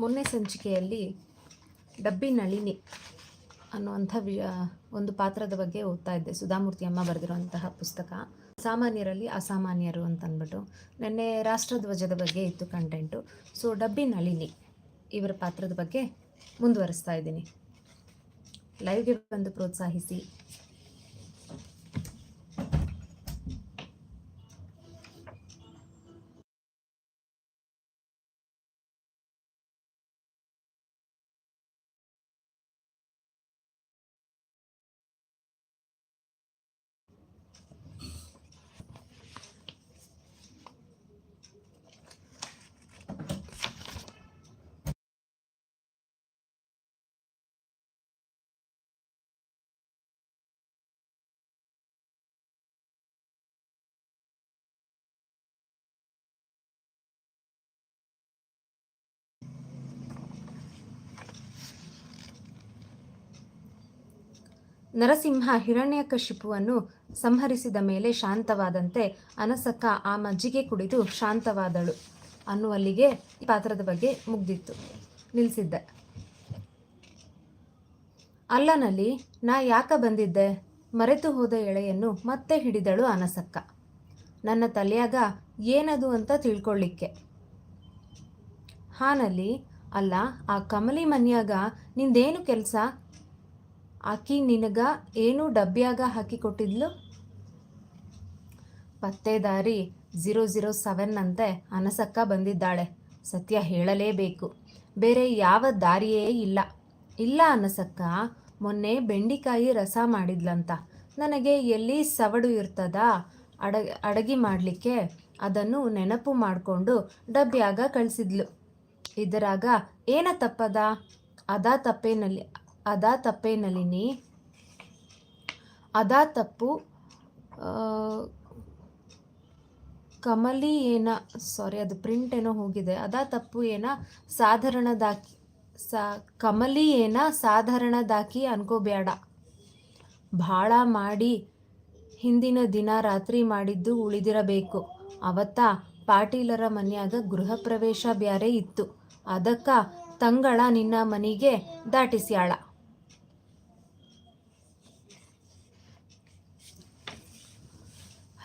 ಮೊನ್ನೆ ಸಂಚಿಕೆಯಲ್ಲಿ ಡಬ್ಬಿ ನಳಿನಿ ಅನ್ನುವಂಥ ವಿ ಒಂದು ಪಾತ್ರದ ಬಗ್ಗೆ ಓದ್ತಾ ಇದ್ದೆ. ಸುಧಾಮೂರ್ತಿ ಅಮ್ಮ ಬರೆದಿರುವಂತಹ ಪುಸ್ತಕ. ಸಾಮಾನ್ಯರಲ್ಲಿ ಅಸಾಮಾನ್ಯರು ಅಂತ ಅಂದ್ಬಿಟ್ಟು ನೆನ್ನೆ ರಾಷ್ಟ್ರಧ್ವಜದ ಬಗ್ಗೆ ಇತ್ತು ಕಂಟೆಂಟು ಸೊ ಡಬ್ಬಿ ನಳಿನಿ ಇವರ ಪಾತ್ರದ ಬಗ್ಗೆ ಮುಂದುವರಿಸ್ತಾ ಇದ್ದೀನಿ. ಲೈವ್ಗೆ ಬಂದು ಪ್ರೋತ್ಸಾಹಿಸಿ. ನರಸಿಂಹ ಹಿರಣ್ಯಕಶಿಪುವನ್ನು ಸಂಹರಿಸಿದ ಮೇಲೆ ಶಾಂತವಾದಂತೆ ಅನಸಕ್ಕ ಆ ಮಜ್ಜಿಗೆ ಕುಡಿದು ಶಾಂತವಾದಳು. ಅನ್ನುವಲ್ಲಿಗೆ ಈ ಪಾತ್ರದ ಬಗ್ಗೆ ಮುಗ್ದಿತ್ತು. ನಿಲ್ಲಿಸಿದ್ದೆ. ಅಲ್ಲನಲ್ಲಿ, ನಾ ಯಾಕ ಬಂದಿದ್ದೆ? ಮರೆತು ಹೋದ ಎಳೆಯನ್ನು ಮತ್ತೆ ಹಿಡಿದಳು ಅನಸಕ್ಕ. ನನ್ನ ತಲೆಯಾಗ ಏನದು ಅಂತ ತಿಳ್ಕೊಳ್ಳಿಕ್ಕೆ ಹಾನಲ್ಲಿ, ಅಲ್ಲ, ಆ ಕಮಲಿ ಮನ್ಯಾಗ ನಿಂದೇನು ಕೆಲಸ? ಆಕಿ ನಿನಗ ಏನು ಡಬ್ಬ್ಯಾಗ ಹಾಕಿ ಕೊಟ್ಟಿದ್ಲು? ಪತ್ತೆದಾರಿ ಝೀರೋ ಝೀರೋ ಸೆವೆನ್ ಅಂತೆ ಅನಸಕ್ಕ ಬಂದಿದ್ದಾಳೆ. ಸತ್ಯ ಹೇಳಲೇಬೇಕು. ಬೇರೆ ಯಾವ ದಾರಿಯೇ ಇಲ್ಲ. ಇಲ್ಲ ಅನಸಕ್ಕ, ಮೊನ್ನೆ ಬೆಂಡಿಕಾಯಿ ರಸ ಮಾಡಿದ್ಲಂತ. ನನಗೆ ಎಲ್ಲಿ ಸವಡು ಇರ್ತದ? ಅಡ, ಅಡಗಿ ಮಾಡಲಿಕ್ಕೆ ಅದನ್ನು ನೆನಪು ಮಾಡಿಕೊಂಡು ಡಬ್ಬ್ಯಾಗ ಕಳಿಸಿದ್ಲು. ಇದರಾಗ ಏನ ತಪ್ಪದ? ಅದಾ ತಪ್ಪೇನಲ್ಲಿ ಅದಾ ತಪ್ಪೇನಲ್ಲಿನಿ ಅದಾ ತಪ್ಪು ಕಮಲಿ ಏನ ಸಾರಿ ಅದು ಪ್ರಿಂಟ್ ಏನೋ ಹೋಗಿದೆ. ಅದಾ ತಪ್ಪು ಏನ ಸಾಧಾರಣದಾಕಿ, ಸಾ, ಕಮಲಿ ಏನ ಸಾಧಾರಣದಾಕಿ ಅನ್ಕೋಬೇಡ ಭಾಳ ಮಾಡಿ ಹಿಂದಿನ ದಿನ ರಾತ್ರಿ ಮಾಡಿದ್ದು ಉಳಿದಿರಬೇಕು. ಅವತ್ತ ಪಾಟೀಲರ ಮನ್ಯಾಗ ಗೃಹ ಪ್ರವೇಶ ಬ್ಯಾರೆ ಇತ್ತು. ಅದಕ್ಕ ತಂಗಳ ನಿನ್ನ ಮನೆಗೆ ದಾಟಿಸ್ಯಾಳ.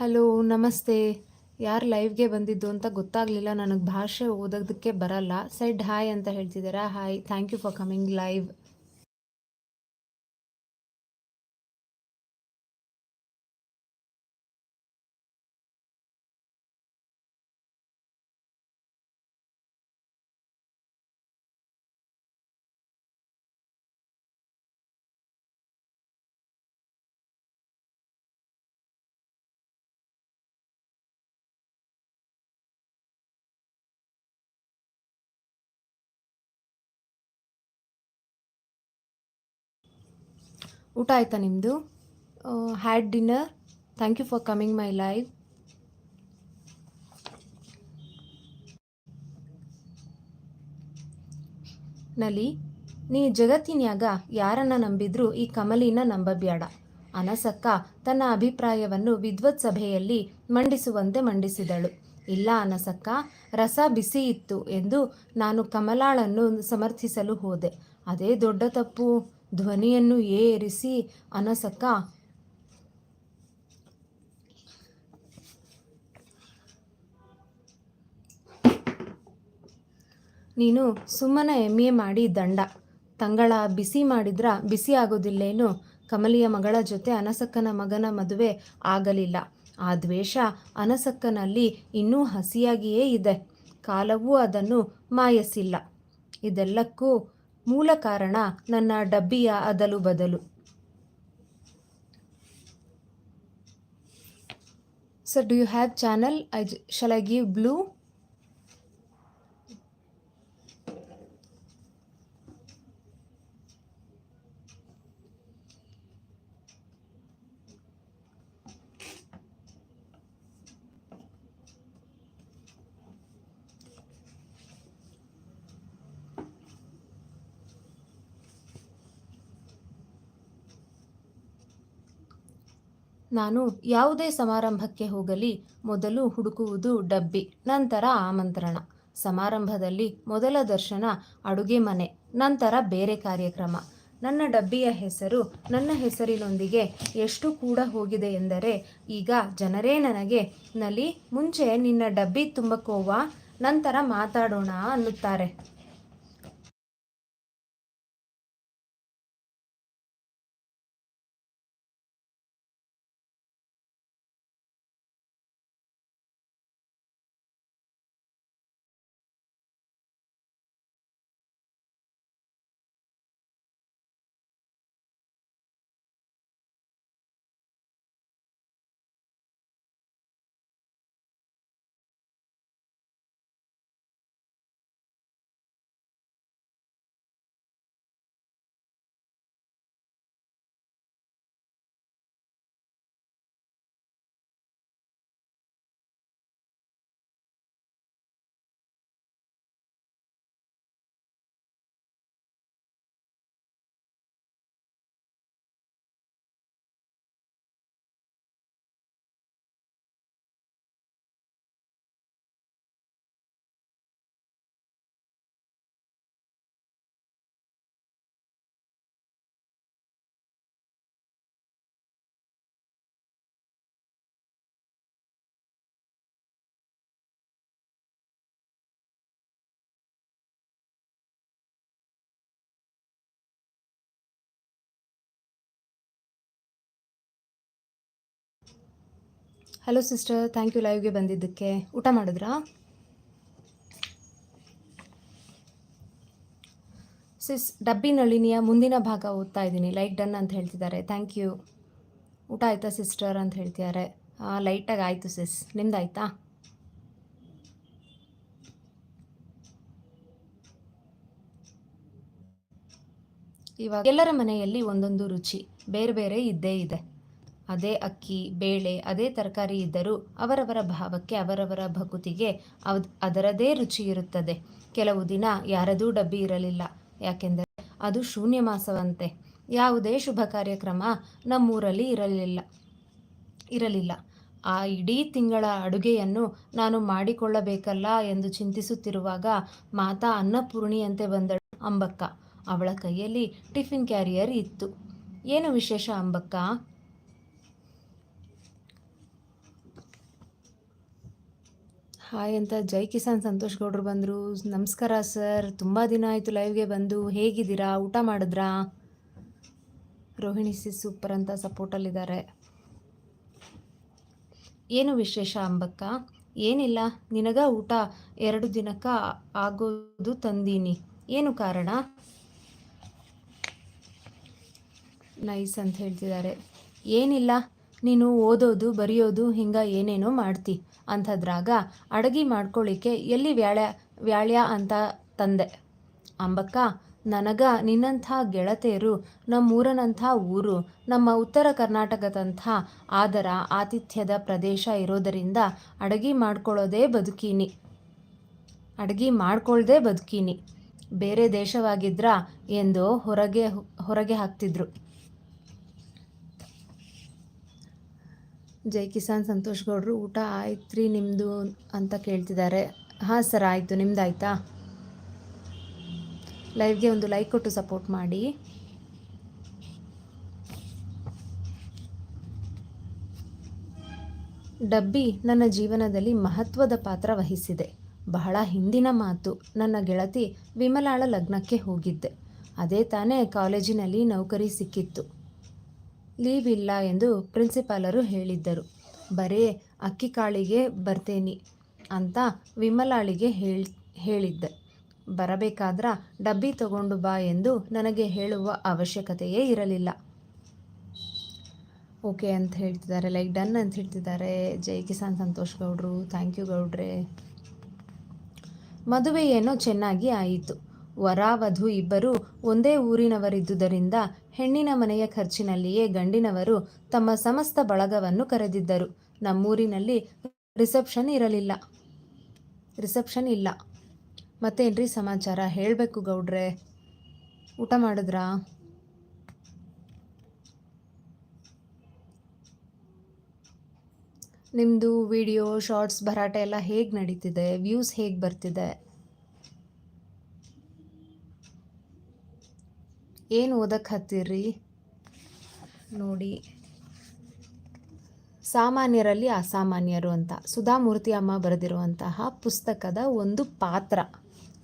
ಹಲೋ, ನಮಸ್ತೆ. ಯಾರು ಲೈವ್ಗೆ ಬಂದಿದ್ದು ಅಂತ ಗೊತ್ತಾಗಲಿಲ್ಲ. ನನಗೆ ಭಾಷೆ ಓದೋದಕ್ಕೆ ಬರಲ್ಲ. ಸೈಡ್ ಹಾಯ್ ಅಂತ ಹೇಳ್ತಿದ್ದೀರಾ? Hi thank you for coming live ಊಟ ಆಯ್ತಾ ನಿಮ್ಮದು had dinner thank you for coming my live ನಲಿ, ನೀ ಜಗತ್ತಿನ್ಯಾಗ ಯಾರನ್ನ ನಂಬಿದ್ರೂ ಈ ಕಮಲಿನ ನಂಬಬ್ಯಾಡ. ಅನಸಕ್ಕ ತನ್ನ ಅಭಿಪ್ರಾಯವನ್ನು ವಿದ್ವತ್ ಸಭೆಯಲ್ಲಿ ಮಂಡಿಸುವಂತೆ ಮಂಡಿಸಿದಳು. ಇಲ್ಲ ಅನಸಕ್ಕ, ರಸ ಬಿಸಿ ಇತ್ತು ಎಂದು ನಾನು ಕಮಲಾಳನ್ನು ಸಮರ್ಥಿಸಲು ಹೋದೆ. ಅದೇ ದೊಡ್ಡ ತಪ್ಪು. ಧ್ವನಿಯನ್ನು ಏರಿಸಿ ಅನಸಕ್ಕ ನೀನು ಸುಮ್ಮನೆ ಎಂ ಎ ಮಾಡಿ ದಂಡ. ತಂಗಳ ಬಿಸಿ ಮಾಡಿದ್ರ ಬಿಸಿ ಆಗೋದಿಲ್ಲೇನು? ಕಮಲಿಯ ಮಗಳ ಜೊತೆ ಅನಸಕ್ಕನ ಮಗನ ಮದುವೆ ಆಗಲಿಲ್ಲ. ಆ ದ್ವೇಷ ಅನಸಕ್ಕನಲ್ಲಿ ಇನ್ನೂ ಹಸಿಯಾಗಿಯೇ ಇದೆ. ಕಾಲವೂ ಅದನ್ನು ಮಾಯಸಿಲ್ಲ. ಇದೆಲ್ಲಕ್ಕೂ ಮೂಲ ಕಾರಣ ನನ್ನ ಡಬ್ಬಿಯ ಅದಲು ಬದಲು. Sir do you have channel I shall I give blue ನಾನು ಯಾವುದೇ ಸಮಾರಂಭಕ್ಕೆ ಹೋಗಲಿ, ಮೊದಲು ಹುಡುಕುವುದು ಡಬ್ಬಿ, ನಂತರ ಆಮಂತ್ರಣ. ಸಮಾರಂಭದಲ್ಲಿ ಮೊದಲ ದರ್ಶನ ಅಡುಗೆ ಮನೆ, ನಂತರ ಬೇರೆ ಕಾರ್ಯಕ್ರಮ. ನನ್ನ ಡಬ್ಬಿಯ ಹೆಸರು, ನನ್ನ ಹೆಸರಿನೊಂದಿಗೆ ಎಷ್ಟು ಕೂಡ ಹೋಗಿದೆ ಎಂದರೆ, ಈಗ ಜನರೇ ನನಗೆ, ನಲಿ, ಮುಂಚೆ ನಿನ್ನ ಡಬ್ಬಿ ತುಂಬಕೋವಾ, ನಂತರ ಮಾತಾಡೋಣ ಅನ್ನುತ್ತಾರೆ. ಹಲೋ ಸಿಸ್ಟರ್ ಥ್ಯಾಂಕ್ ಯು ಲೈವ್ಗೆ ಬಂದಿದ್ದಕ್ಕೆ. ಊಟ ಮಾಡಿದ್ರಾ? ಸಿಸ್ ಡಬ್ಬಿ ನಳಿನಿಯ ಮುಂದಿನ ಭಾಗ ಓದ್ತಾ ಇದ್ದೀನಿ. ಲೈಟ್ ಡನ್ ಅಂತ ಹೇಳ್ತಿದ್ದಾರೆ. ಥ್ಯಾಂಕ್ ಯು ಊಟ ಆಯ್ತಾ ಸಿಸ್ಟರ್ ಅಂತ ಹೇಳ್ತಿದ್ದಾರೆ. ಲೈಟಾಗಿ ಆಯಿತು ಸಿಸ್ ನಿಮ್ದಾಯ್ತಾ? ಇವಾಗ ಎಲ್ಲರ ಮನೆಯಲ್ಲಿ ಒಂದೊಂದು ರುಚಿ. ಬೇರೆ ಬೇರೆ ಇದ್ದೇ ಇದೆ. ಅದೇ ಅಕ್ಕಿ, ಬೇಳೆ, ಅದೇ ತರಕಾರಿ ಇದ್ದರೂ ಅವರವರ ಭಾವಕ್ಕೆ ಅವರವರ ಭಕುತಿಗೆ ಅದ್, ಅದರದೇ ರುಚಿ ಇರುತ್ತದೆ. ಕೆಲವು ದಿನ ಯಾರದೂ ಡಬ್ಬಿ ಇರಲಿಲ್ಲ. ಯಾಕೆಂದರೆ ಅದು ಶೂನ್ಯ ಮಾಸವಂತೆ. ಯಾವುದೇ ಶುಭ ಕಾರ್ಯಕ್ರಮ ನಮ್ಮೂರಲ್ಲಿ ಇರಲಿಲ್ಲ ಇರಲಿಲ್ಲ. ಆ ಇಡೀ ತಿಂಗಳ ಅಡುಗೆಯನ್ನು ನಾನು ಮಾಡಿಕೊಳ್ಳಬೇಕಲ್ಲ ಎಂದು ಚಿಂತಿಸುತ್ತಿರುವಾಗ ಮಾತಾ ಅನ್ನಪೂರ್ಣಿಯಂತೆ ಬಂದಳು ಅಂಬಕ್ಕ. ಅವಳ ಕೈಯಲ್ಲಿ ಟಿಫಿನ್ ಕ್ಯಾರಿಯರ್ ಇತ್ತು. ಏನು ವಿಶೇಷ ಅಂಬಕ್ಕ? ಹಾಯ್ ಅಂತ ಜೈ ಕಿಸಾನ್ ಸಂತೋಷ್ ಗೌಡ್ರು ಬಂದರು. ನಮಸ್ಕಾರ ಸರ್. ತುಂಬ ದಿನ ಆಯಿತು ಲೈವ್ಗೆ ಬಂದು. ಹೇಗಿದ್ದೀರಾ? ಊಟ ಮಾಡಿದ್ರಾ? ರೋಹಿಣಿ ಸಿ ಸೂಪರ್ ಅಂತ ಸಪೋರ್ಟಲ್ಲಿದ್ದಾರೆ ಏನು ವಿಶೇಷ ಅಂಬಕ್ಕ? ಏನಿಲ್ಲ. ನಿನಗ ಊಟ ಎರಡು ದಿನಕ್ಕ ಆಗೋದು ತಂದೀನಿ. ಏನು ಕಾರಣ? ನೈಸ್ ಅಂತ ಹೇಳ್ತಿದ್ದಾರೆ ಏನಿಲ್ಲ. ನೀನು ಓದೋದು, ಬರೆಯೋದು, ಹಿಂಗೆ ಏನೇನೋ ಮಾಡ್ತಿ. ಅಂಥದ್ರಾಗ ಅಡಗಿ ಮಾಡ್ಕೊಳ್ಳಿಕ್ಕೆ ಎಲ್ಲಿ ವ್ಯಾಳ್ಯ ವ್ಯಾಳ್ಯ ಅಂತ ತಂದೆ. ಅಂಬಕ್ಕ, ನನಗ ನಿನ್ನಂಥ ಗೆಳತಿಯರು ನಮ್ಮೂರನಂಥ ಊರು, ನಮ್ಮ ಉತ್ತರ ಕರ್ನಾಟಕದಂಥ ಆದರ ಆತಿಥ್ಯದ ಪ್ರದೇಶ ಇರೋದರಿಂದ ಅಡಗಿ ಮಾಡ್ಕೊಳ್ಳೋದೇ ಬದುಕೀನಿ. ಅಡಗಿ ಮಾಡ್ಕೊಳ್ಳದೆ ಬದುಕೀನಿ. ಬೇರೆ ದೇಶವಾಗಿದ್ರ, ಎಂದು ಹೊರಗೆ ಹೊರಗೆ ಹಾಕ್ತಿದ್ರು. ಜೈ ಕಿಸಾನ್ ಸಂತೋಷ್ ಗೌಡ್ರು, ಊಟ ಆಯ್ತು ರೀ ನಿಮ್ಮದು ಅಂತ ಕೇಳ್ತಿದ್ದಾರೆ. ಹಾಂ ಸರ್, ಆಯಿತು. ನಿಮ್ದು ಆಯಿತಾ ಲೈವ್ಗೆ ಒಂದು ಲೈಕ್ ಕೊಟ್ಟು ಸಪೋರ್ಟ್ ಮಾಡಿ. ಡಬ್ಬಿ ನನ್ನ ಜೀವನದಲ್ಲಿ ಮಹತ್ವದ ಪಾತ್ರ ವಹಿಸಿದೆ. ಬಹಳ ಹಿಂದಿನ ಮಾತು. ನನ್ನ ಗೆಳತಿ ವಿಮಲಾಳ ಲಗ್ನಕ್ಕೆ ಹೋಗಿದ್ದೆ. ಅದೇ ತಾನೇ ಕಾಲೇಜಿನಲ್ಲಿ ನೌಕರಿ ಸಿಕ್ಕಿತ್ತು. ಲೀವ್ ಇಲ್ಲ ಎಂದು ಪ್ರಿನ್ಸಿಪಾಲರು ಹೇಳಿದ್ದರು. ಬರೇ, ಅಕ್ಕಿ ಕಾಳಿಗೆ ಬರ್ತೇನೆ ಅಂತ ವಿಮಲಾಳಿಗೆ ಹೇಳಿ, ಹೇಳಿದ್ದೆ. ಬರಬೇಕಾದ್ರ ಡಬ್ಬಿ ತಗೊಂಡು ಬಾ ಎಂದು ನನಗೆ ಹೇಳುವ ಅವಶ್ಯಕತೆಯೇ ಇರಲಿಲ್ಲ. ಓಕೆ ಅಂತ ಹೇಳ್ತಿದ್ದಾರೆ, ಲೈಕ್ ಡನ್ ಅಂತ ಹೇಳ್ತಿದ್ದಾರೆ. ಜೈ ಕಿಸಾನ್ ಸಂತೋಷ್ ಗೌಡ್ರು, ಥ್ಯಾಂಕ್ ಯು ಗೌಡ್ರೆ. ಮದುವೆ ಏನೋ ಚೆನ್ನಾಗಿ ಆಯಿತು. ವರ ವಧು ಇಬ್ಬರು ಒಂದೇ ಊರಿನವರಿದ್ದುದರಿಂದ ಹೆಣ್ಣಿನ ಮನೆಯ ಖರ್ಚಿನಲ್ಲಿಯೇ ಗಂಡಿನವರು ತಮ್ಮ ಸಮಸ್ತ ಬಳಗವನ್ನು ಕರೆದಿದ್ದರು. ನಮ್ಮೂರಿನಲ್ಲಿ ರಿಸೆಪ್ಷನ್ ಇರಲಿಲ್ಲ. ರಿಸೆಪ್ಷನ್ ಇಲ್ಲ. ಮತ್ತೇನ್ರಿ ಸಮಾಚಾರ? ಹೇಳಬೇಕು ಗೌಡ್ರೆ. ಊಟ ಮಾಡಿದ್ರಾ? ನಿಮ್ಮದು ವಿಡಿಯೋ, ಶಾರ್ಟ್ಸ್, ಭರಾಟೆ ಎಲ್ಲ ಹೇಗೆ ನಡೀತಿದೆ? ವ್ಯೂಸ್ ಹೇಗೆ ಬರ್ತಿದೆ? ಏನು ಓದಕ್ಕೆ ಹತ್ತೀರಿ? ನೋಡಿ. ಸಾಮಾನ್ಯರಲ್ಲಿ ಅಸಾಮಾನ್ಯರು ಅಂತ. ಸುಧಾಮೂರ್ತಿ ಅಮ್ಮ ಬರೆದಿರುವಂತಹ ಪುಸ್ತಕದ ಒಂದು ಪಾತ್ರ.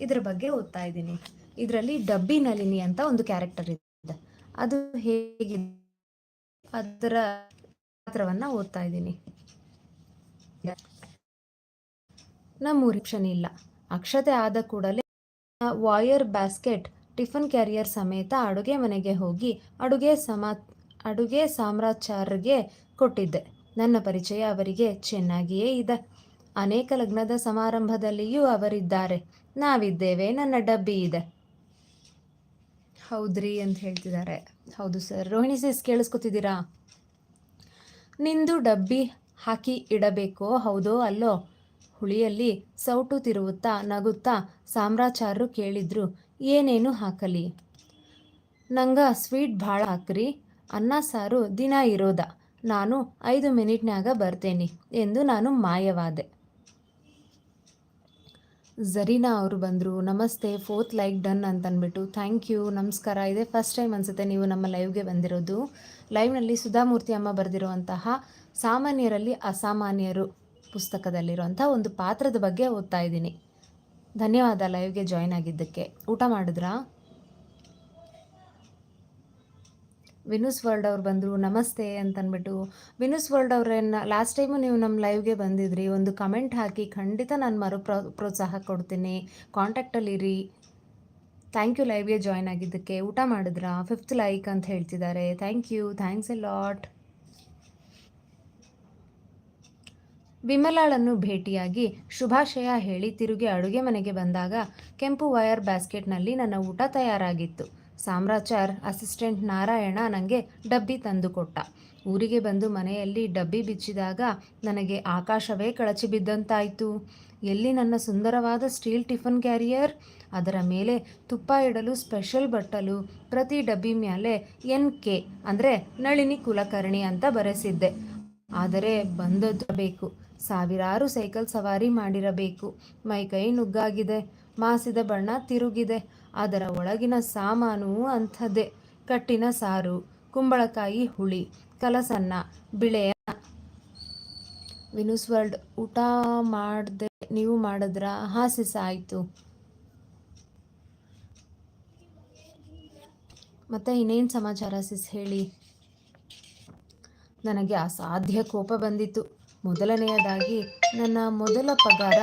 ಇದ್ರ ಬಗ್ಗೆ ಓದ್ತಾ ಇದ್ದೀನಿ. ಇದರಲ್ಲಿ ಡಬ್ಬಿ ನಲಿನಿ ಅಂತ ಒಂದು ಕ್ಯಾರೆಕ್ಟರ್ ಇದೆ. ಅದು ಹೇಗಿದೆ? ಅದರ ಪಾತ್ರವನ್ನ ಓದ್ತಾ ಇದ್ದೀನಿ. ನಮ್ಮೂರಿ ಆಪ್ಷನ್ ಇಲ್ಲ. ಅಕ್ಷತೆ ಆದ ಕೂಡಲೇ ವಾಯರ್ ಬ್ಯಾಸ್ಕೆಟ್ ಟಿಫನ್ ಕ್ಯಾರಿಯರ್ ಸಮೇತ ಅಡುಗೆ ಮನೆಗೆ ಹೋಗಿ ಅಡುಗೆ ಸಮಾ, ಅಡುಗೆ ಸಾಮ್ರಾಚಾರ್ಗೆ ಕೊಟ್ಟಿದ್ದೆ. ನನ್ನ ಪರಿಚಯ ಅವರಿಗೆ ಚೆನ್ನಾಗಿಯೇ ಇದೆ. ಅನೇಕ ಲಗ್ನದ ಸಮಾರಂಭದಲ್ಲಿಯೂ ಅವರಿದ್ದಾರೆ. ನಾವಿದ್ದೇವೆ. ನನ್ನ ಡಬ್ಬಿ ಇದೆ. ಹೌದ್ರಿ ಅಂತ ಹೇಳ್ತಿದ್ದಾರೆ. ಹೌದು ಸರ್. ರೋಹಿಣಿ ಸಿಸ್ ಕೇಳಿಸ್ಕೊತಿದ್ದೀರಾ? ನಿಂದು ಡಬ್ಬಿ ಹಾಕಿ ಇಡಬೇಕೋ? ಹೌದೋ? ಅಲ್ಲೋ? ಹುಳಿಯಲ್ಲಿ ಸೌಟು ತಿರುವುತ್ತಾ ನಗುತ್ತಾ ಸಾಮ್ರಾಚಾರರು ಕೇಳಿದ್ರು. ಏನೇನು ಹಾಕಲಿ? ನಂಗೆ ಸ್ವೀಟ್ ಭಾಳ ಹಾಕ್ರಿ, ಅನ್ನ ಸಾರು ದಿನ ಇರೋದ, ನಾನು ಐದು ಮಿನಿಟ್ನಾಗ ಬರ್ತೇನೆ ಎಂದು ನಾನು ಮಾಯವಾದೆ. ಝರೀನಾ ಅವರು ಬಂದರು, ನಮಸ್ತೆ, ಫೋರ್ತ್ ಲೈಕ್ ಡನ್ ಅಂತನ್ಬಿಟ್ಟು, ಥ್ಯಾಂಕ್ ಯು, ನಮಸ್ಕಾರ, ಇದೆ ಫಸ್ಟ್ ಟೈಮ್ ಅನಿಸುತ್ತೆ ನೀವು ನಮ್ಮ ಲೈವ್ಗೆ ಬಂದಿರೋದು. ಲೈವ್ನಲ್ಲಿ ಸುಧಾಮೂರ್ತಿ ಅಮ್ಮ ಬರೆದಿರುವಂತಹ ಸಾಮಾನ್ಯರಲ್ಲಿ ಅಸಾಮಾನ್ಯರು ಪುಸ್ತಕದಲ್ಲಿರುವಂಥ ಒಂದು ಪಾತ್ರದ ಬಗ್ಗೆ ಓದ್ತಾ ಇದ್ದೀನಿ. ಧನ್ಯವಾದ, ಲೈವ್ಗೆ ಜಾಯ್ನ್ ಆಗಿದ್ದಕ್ಕೆ. ಊಟ ಮಾಡಿದ್ರಾ? ವಿನುಸ್ ವರ್ಲ್ಡ್ ಅವ್ರು ಬಂದರು, ನಮಸ್ತೆ ಅಂತನ್ಬಿಟ್ಟು. ವಿನುಸ್ ವರ್ಲ್ಡ್ ಅವ್ರನ್ನ ಲಾಸ್ಟ್ ಟೈಮು ನೀವು ನಮ್ಮ ಲೈವ್ಗೆ ಬಂದಿದ್ರಿ. ಒಂದು ಕಮೆಂಟ್ ಹಾಕಿ ಖಂಡಿತ ನಾನು ಮರು ಪ್ರೋ, ಪ್ರೋತ್ಸಾಹ ಕೊಡ್ತೀನಿ. ಕಾಂಟ್ಯಾಕ್ಟಲ್ಲಿರಿ ಥ್ಯಾಂಕ್ ಯು ಲೈವ್ಗೆ ಜಾಯ್ನ್ ಆಗಿದ್ದಕ್ಕೆ. ಊಟ ಮಾಡಿದ್ರಾ? ಫಿಫ್ತ್ ಲೈಕ್ ಅಂತ ಹೇಳ್ತಿದ್ದಾರೆ. Thank you. Thanks a lot. ವಿಮಲಾಳನ್ನು ಭೇಟಿಯಾಗಿ ಶುಭಾಶಯ ಹೇಳಿ ತಿರುಗಿ ಅಡುಗೆ ಮನೆಗೆ ಬಂದಾಗ ಕೆಂಪು ವಯರ್ ಬ್ಯಾಸ್ಕೆಟ್ನಲ್ಲಿ ನನ್ನ ಊಟ ತಯಾರಾಗಿತ್ತು. ಸಾಮ್ರಾಚಾರ್ ಅಸಿಸ್ಟೆಂಟ್ ನಾರಾಯಣ ನನಗೆ ಡಬ್ಬಿ ತಂದುಕೊಟ್ಟ. ಊರಿಗೆ ಬಂದು ಮನೆಯಲ್ಲಿ ಡಬ್ಬಿ ಬಿಚ್ಚಿದಾಗ ನನಗೆ ಆಕಾಶವೇ ಕಳಚಿ ಬಿದ್ದಂತಾಯಿತು. ಎಲ್ಲಿ ನನ್ನ ಸುಂದರವಾದ ಸ್ಟೀಲ್ ಟಿಫನ್ ಕ್ಯಾರಿಯರ್? ಅದರ ಮೇಲೆ ತುಪ್ಪ ಇಡಲು ಸ್ಪೆಷಲ್ ಬಟ್ಟಲು, ಪ್ರತಿ ಡಬ್ಬಿ ಮೇಲೆ ಎನ್ ಕೆ ಅಂದರೆ ನಳಿನಿ ಕುಲಕರ್ಣಿ ಅಂತ ಬರೆಸಿದ್ದೆ. ಆದರೆ ಬಂದದ್ದು ಬೇಕು. ಸಾವಿರಾರು ಸೈಕಲ್ ಸವಾರಿ ಮಾಡಿರಬೇಕು. ಮೈಕೈ ನುಗ್ಗಾಗಿದೆ. ಮಾಸಿದ ಬಣ್ಣ ತಿರುಗಿದೆ. ಅದರ ಒಳಗಿನ ಸಾಮಾನು ಅಂಥದ್ದೇ. ಕಟ್ಟಿನ ಸಾರು, ಕುಂಬಳಕಾಯಿ ಹುಳಿ, ಕಲಸನ್ನ, ಬಿಳೆಯ ವಿನೂಸ್ ವರ್ಲ್ಡ್ ಊಟ ಮಾಡಿದೆ, ನೀವು ಮಾಡಿದ್ರ ಹಾಸಿಸ ಆಯಿತು. ಮತ್ತೆ ಇನ್ನೇನು ಸಮಾಚಾರ ಸಿಸ್ ಹೇಳಿ? ನನಗೆ ಅಸಾಧ್ಯ ಕೋಪ ಬಂದಿತ್ತು. ಮೊದಲನೆಯದಾಗಿ ನನ್ನ ಮೊದಲ ಪಗಾರ.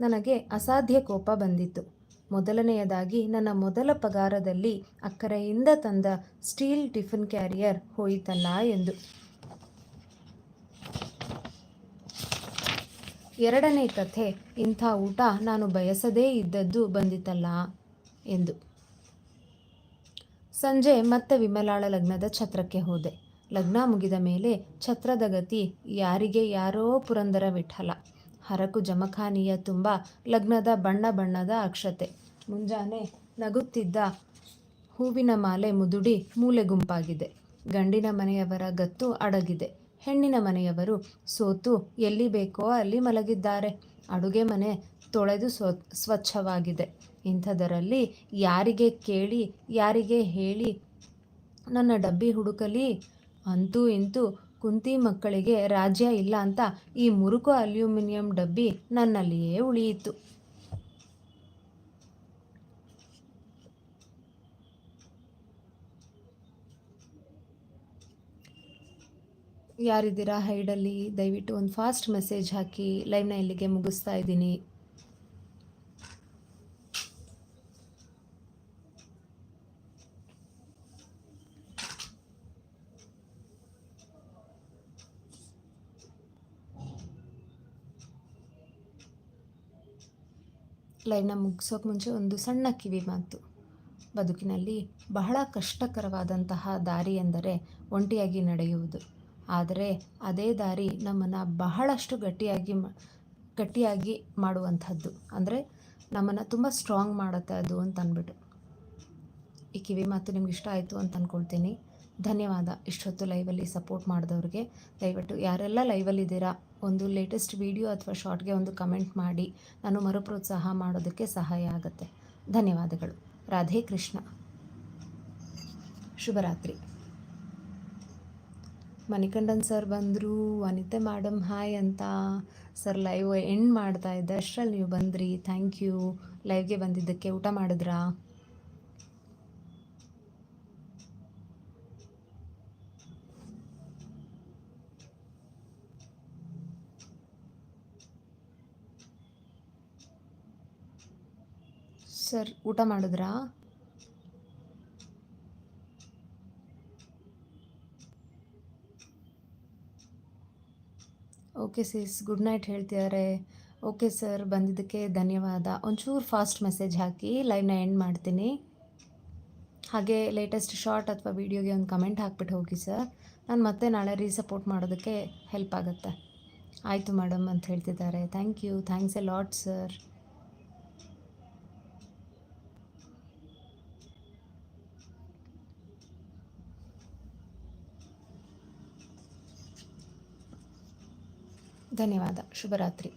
ನನಗೆ ಅಸಾಧ್ಯ ಕೋಪ ಬಂದಿತ್ತು. ಮೊದಲನೆಯದಾಗಿ ನನ್ನ ಮೊದಲ ಪಗಾರದಲ್ಲಿ ಅಕ್ಕರೆಯಿಂದ ತಂದ ಸ್ಟೀಲ್ ಟಿಫಿನ್ ಕ್ಯಾರಿಯರ್ ಹೋಯಿತಲ್ಲ ಎಂದು. ಎರಡನೇ ಕಥೆ, ಇಂಥ ಊಟ ನಾನು ಬಯಸದೇ ಇದ್ದದ್ದು ಬಂದಿತಲ್ಲ ಎಂದು. ಸಂಜೆ ಮತ್ತೆ ವಿಮಲಾಳ ಲಗ್ನದ ಛತ್ರಕ್ಕೆ ಹೋದೆ. ಲಗ್ನ ಮುಗಿದ ಮೇಲೆ ಛತ್ರದ ಗತಿ ಯಾರಿಗೆ ಯಾರೋ ಪುರಂದರ ವಿಠಲ. ಹರಕು ಜಮಖಾನಿಯ ತುಂಬ ಲಗ್ನದ ಬಣ್ಣ ಬಣ್ಣದ ಅಕ್ಷತೆ. ಮುಂಜಾನೆ ನಗುತ್ತಿದ್ದ ಹೂವಿನ ಮಾಲೆ ಮುದುಡಿ ಮೂಲೆಗುಂಪಾಗಿದೆ ಗಂಡಿನ ಮನೆಯವರ ಗತ್ತು ಅಡಗಿದೆ. ಹೆಣ್ಣಿನ ಮನೆಯವರು ಸೋತು ಎಲ್ಲಿ ಬೇಕೋ ಅಲ್ಲಿ ಮಲಗಿದ್ದಾರೆ. ಅಡುಗೆ ಮನೆ ತೊಳೆದು ಸ್ವ, ಸ್ವಚ್ಛವಾಗಿದೆ. ಇಂಥದರಲ್ಲಿ ಯಾರಿಗೆ ಕೇಳಿ, ಯಾರಿಗೆ ಹೇಳಿ ನನ್ನ ಡಬ್ಬಿ ಹುಡುಕಲಿ? ಅಂತೂ ಇಂತೂ ಕುಂತಿ ಮಕ್ಕಳಿಗೆ ರಾಜ್ಯ ಇಲ್ಲ ಅಂತ ಈ ಮುರುಕು ಅಲ್ಯೂಮಿನಿಯಂ ಡಬ್ಬಿ ನನ್ನಲ್ಲಿಯೇ ಉಳಿಯಿತು. ಯಾರಿದ್ದೀರಾ? ಹೈಡಲ್ಲಿ ದಯವಿಟ್ಟು ಒಂದು ಫಾಸ್ಟ್ ಮೆಸೇಜ್ ಹಾಕಿ ಲೈವ್ನ ಇಲ್ಲಿಗೆ ಮುಗಿಸ್ತಾ ಇದ್ದೀನಿ. ಲೈವ್ನ ಮುಗಿಸೋಕೆ ಮುಂಚೆ ಒಂದು ಸಣ್ಣ ಕಿವಿ ಮಾತು. ಬದುಕಿನಲ್ಲಿ ಬಹಳ ಕಷ್ಟಕರವಾದಂತಹ ದಾರಿ ಎಂದರೆ ಒಂಟಿಯಾಗಿ ನಡೆಯುವುದು. ಆದರೆ ಅದೇ ದಾರಿ ನಮ್ಮನ್ನು ಬಹಳಷ್ಟು ಗಟ್ಟಿಯಾಗಿ ಗಟ್ಟಿಯಾಗಿ ಮಾಡುವಂಥದ್ದು. ಅಂದರೆ ನಮ್ಮನ್ನು ತುಂಬ ಸ್ಟ್ರಾಂಗ್ ಮಾಡುತ್ತೆ ಅದು ಅಂತ ಅಂದ್ಬಿಟ್ಟು. ಈ ಕಿವಿ ಮಾತು ನಿಮ್ಗೆ ಇಷ್ಟ ಆಯಿತು ಅಂತ ಅಂದ್ಕೊಳ್ತೀನಿ ಧನ್ಯವಾದ. ಇಷ್ಟೊತ್ತು ಲೈವಲ್ಲಿ ಸಪೋರ್ಟ್ ಮಾಡಿದವ್ರಿಗೆ. ದಯವಿಟ್ಟು ಯಾರೆಲ್ಲ ಲೈವಲ್ಲಿದ್ದೀರಾ ಒಂದು ಲೇಟೆಸ್ಟ್ ವಿಡಿಯೋ ಅಥವಾ ಶಾರ್ಟ್ಗೆ ಒಂದು ಕಮೆಂಟ್ ಮಾಡಿ, ನಾನು ಮರುಪ್ರೋತ್ಸಾಹ ಮಾಡೋದಕ್ಕೆ ಸಹಾಯ ಆಗುತ್ತೆ. ಧನ್ಯವಾದಗಳು. ರಾಧೇ ಕೃಷ್ಣ. ಶುಭರಾತ್ರಿ. ಮಣಿಕಂಡನ್ ಸರ್ ಬಂದರು, ವನಿತೆ ಮಾಡಮ್ ಹಾಯ್ ಅಂತ ಸರ್ ಲೈವ್ ಎಂಡ್ ಮಾಡ್ತಾ ಇದ್ದೆ. ಅಷ್ಟರಲ್ಲಿ ನೀವು ಬಂದ್ರಿ. ಥ್ಯಾಂಕ್ ಯು ಲೈವ್ಗೆ ಬಂದಿದ್ದಕ್ಕೆ ಊಟ ಮಾಡಿದ್ರಾ? ಸರ್, ಊಟ ಮಾಡಿದ್ರಾ? ಓಕೆ ಸಿಸ್, ಗುಡ್ ನೈಟ್ ಹೇಳ್ತಿದ್ದಾರೆ. ಓಕೆ ಸರ್, ಬಂದಿದ್ದಕ್ಕೆ ಧನ್ಯವಾದ. ಒಂಚೂರು ಫಾಸ್ಟ್ ಮೆಸೇಜ್ ಹಾಕಿ ಲೈವ್ನ ಎಂಡ್ ಮಾಡ್ತೀನಿ. ಹಾಗೆ ಲೇಟೆಸ್ಟ್ ಶಾರ್ಟ್ ಅಥವಾ ವೀಡಿಯೋಗೆ ಒಂದು ಕಮೆಂಟ್ ಹಾಕ್ಬಿಟ್ಟು ಹೋಗಿ ಸರ್. ನಾನು ಮತ್ತೆ ನಾಳೆ ರೀಸಪೋರ್ಟ್ ಮಾಡೋದಕ್ಕೆ ಹೆಲ್ಪ್ ಆಗುತ್ತೆ. ಆಯಿತು ಮೇಡಮ್ ಅಂತ ಹೇಳ್ತಿದ್ದಾರೆ. Thank you thanks a lot sir ಧನ್ಯವಾದ. ಶುಭರಾತ್ರಿ.